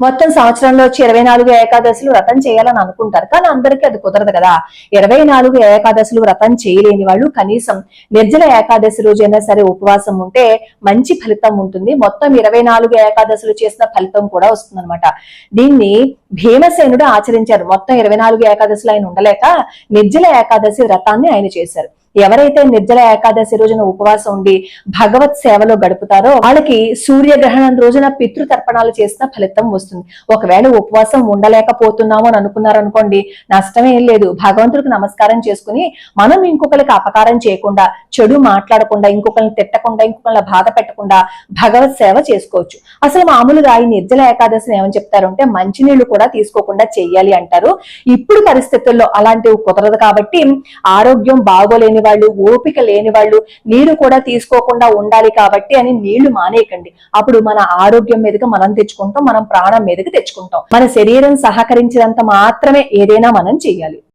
మొత్తం సంవత్సరంలో వచ్చి ఇరవై నాలుగు ఏకాదశులు వ్రతం చేయాలని అనుకుంటారు. కానీ అందరికీ అది కుదరదు కదా. ఇరవై నాలుగు ఏకాదశులు వ్రతం చేయలేని వాళ్ళు కనీసం నిర్జల ఏకాదశి రోజైనా సరే ఉపవాసం ఉంటే మంచి ఫలితం ఉంటుంది. మొత్తం ఇరవై నాలుగు ఏకాదశులు చేసిన ఫలితం కూడా వస్తుంది దీన్ని భీమసేనుడు ఆచరించారు. మొత్తం ఇరవై నాలుగు ఏకాదశులు ఆయన ఉండలేక నిర్జల ఏకాదశి వ్రతాన్ని ఆయన చేశారు. ఎవరైతే నిర్జల ఏకాదశి రోజున ఉపవాసం ఉండి భగవత్ సేవలో గడుపుతారో వాళ్ళకి సూర్యగ్రహణం రోజున పితృతర్పణాలు చేసిన ఫలితం వస్తుంది. ఒకవేళ ఉపవాసం ఉండలేకపోతున్నాము అని అనుకున్నారనుకోండి నష్టమేం లేదు. భగవంతుడికి నమస్కారం చేసుకుని మనం ఇంకొకరికి అపకారం చేయకుండా చెడు మాట్లాడకుండా ఇంకొకరిని తిట్టకుండా ఇంకొకరిని బాధ పెట్టకుండా భగవత్ సేవ చేసుకోవచ్చు. అసలు మామూలుగా ఈ నిర్జల ఏకాదశిని ఏమని చెప్తారంటే మంచినీళ్ళు కూడా తీసుకోకుండా చెయ్యాలి అంటారు. ఇప్పుడు పరిస్థితుల్లో అలాంటివి కుదరదు కాబట్టి ఆరోగ్యం బాగోలేని వాళ్ళు ఓపిక లేని వాళ్ళు నీరు కూడా తీసుకోకుండా ఉండాలి కాబట్టి అని నీళ్ళు మానేయకండి. అప్పుడు మన ఆరోగ్యం మీదకి మనం తెచ్చుకుంటాం మనం ప్రాణం మీదకి తెచ్చుకుంటాం. మన శరీరం సహకరించినంత మాత్రమే ఏదైనా మనం చేయాలి.